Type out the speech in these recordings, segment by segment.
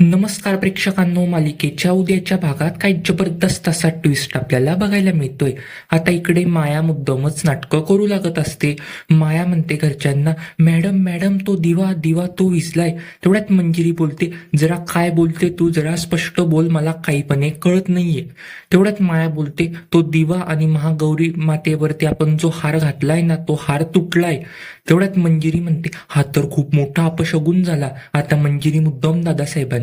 नमस्कार प्रेक्षकांनो मालिकेच्या उद्याच्या भागात काही जबरदस्त असा ट्विस्ट आपल्याला बघायला मिळतोय. आता इकडे माया मुद्दामच नाटकं करू लागत असते. माया म्हणते घरच्यांना मॅडम मॅडम तो दिवा दिवा तो विसलाय. तेवढ्यात मंजिरी बोलते जरा काय बोलते तू? जरा स्पष्ट बोल मला काहीपणे कळत नाहीये. तेवढ्यात माया बोलते तो दिवा आणि महागौरी मातेवरती आपण जो हार घातलाय ना तो हार तुटलाय. तेवढ्यात मंजिरी म्हणते हा तर खूप मोठा अपशगुन झाला. आता मंजिरी मुद्दाम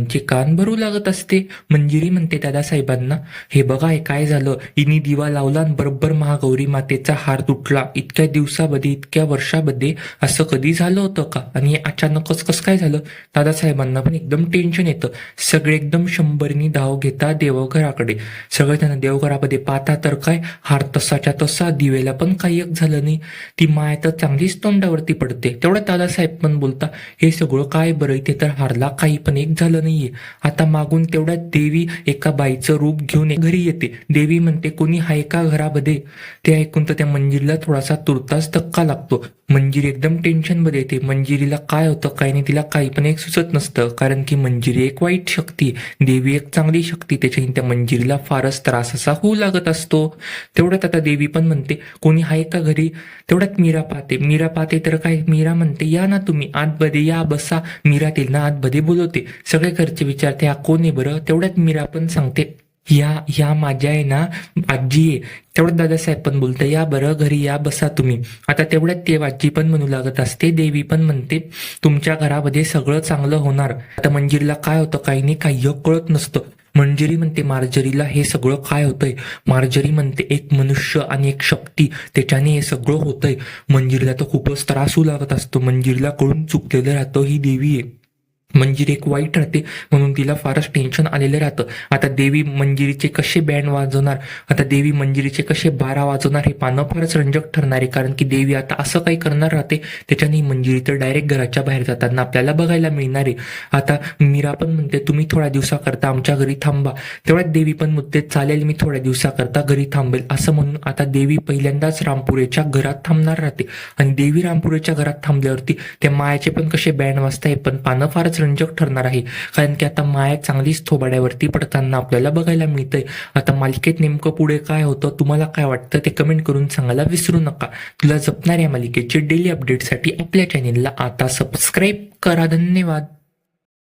त्यांचे कान भरू लागत असते मंजिरी म्हणते दादासाहेबांना हे बघा हे काय झालं? इनी दिवा लावला आणि बरोबर महागौरी मातेचा हार तुटला. इतक्या दिवसामध्ये इतक्या वर्षामध्ये असं कधी झालं होतं का? आणि हे अचानकच कसं काय झालं? दादासाहेबांना पण एकदम टेन्शन येतं. सगळे एकदम शंभरनी धाव घेता देवघराकडे. सगळे त्यांना देवघरामध्ये पाहता तर काय? हार तसाच्या तसा दिवेला पण काही एक झालं नाही. ती माय तर चांगलीच तोंडावरती पडते. तेवढ्या दादासाहेब पण बोलता हे सगळं काय बरं? इथे तर हारला काही पण एक झालं नाही. नाहीये. आता मागून तेवढ्यात देवी एका बाईचं रूप घेऊन घरी येते. देवी म्हणते कोणी हाय का घरामध्ये? ते ऐकून तर त्या मंजिरीला थोडासा तुर्तास धक्का लागतो. मंजिरी एकदम टेन्शनमध्ये येते. मंजिरीला काय होतं काय नाही तिला काही पण एक सुचत नसतं. कारण की मंजिरी एक वाईट शक्ती देवी एक चांगली शक्ती. त्याच्याने त्या मंजिरीला फारच त्रास असा होऊ लागत असतो. तेवढ्यात आता देवी पण म्हणते कोणी आहे का घरी? तेवढ्यात मीरा पाहते. मीरा पाहते तर काय? मीरा म्हणते या ना तुम्ही आतमध्ये या बसा. मीरा तिला आतमध्ये बोलवते. सगळे सरचे विचारते हा कोण आहे बरं? तेवढ्यात मीरा पण सांगते या या माझ्या आहे ना आजी आहे. तेवढ्यात दादासाहेब पण बोलतं या बरं घरी या बसा तुम्ही. आता तेवढ्यात ते आजी पण म्हणू लागत असते देवी पण म्हणते तुमच्या घरामध्ये सगळं चांगलं होणार. आता मंजिरीला काय होतं काही नाही काही कळत नसतं. मंजिरी म्हणते मार्जरीला हे सगळं काय होतंय? मार्जरी म्हणते एक मनुष्य आणि एक शक्ती त्याच्याने हे सगळं होतंय. मंजिरीला तर खूपच त्रास होऊ लागत असतो मंजिरीला कळून चुकलेलं राहतं ही देवी आहे. मंजिरी एक वाईट राहते. म्हणून तिला फारच टेन्शन आलेलं राहतं. आता देवी मंजिरीचे कसे बँड वाजवणार? आता देवी मंजिरीचे कसे बारा वाजवणार हे पानं फारच रंजक ठरणार आहे. कारण की देवी आता असं काही करणार राहते. त्याच्याने मंजिरी तर डायरेक्ट घराच्या बाहेर जाताना आपल्याला बघायला मिळणार आहे. आता मीरा पण म्हणते तुम्ही थोड्या दिवसाकरता आमच्या घरी थांबा. तेवढ्यात देवी पण म्हणते चालेल मी थोड्या दिवसाकरता घरी थांबेल. असं म्हणून आता देवी पहिल्यांदाच रामपुरेच्या घरात थांबणार राहते. आणि देवी रामपुरेच्या घरात थांबल्यावरती त्या मायाचे पण कसे बँड वाजताय पण पानं फारच रंजक ठरणार आहे. कारण की आता माया चांगलीच थोबाड्यावरती पडताना आपल्याला बघायला मिळतंय. आता मालिकेत नेमकं पुढे काय होतं तुम्हाला काय वाटतं ते कमेंट करून सांगायला विसरू नका. तुला जपणाऱ्या मालिकेचे डेली अपडेटसाठी आपल्या चॅनेलला आता सबस्क्राईब करा. धन्यवाद.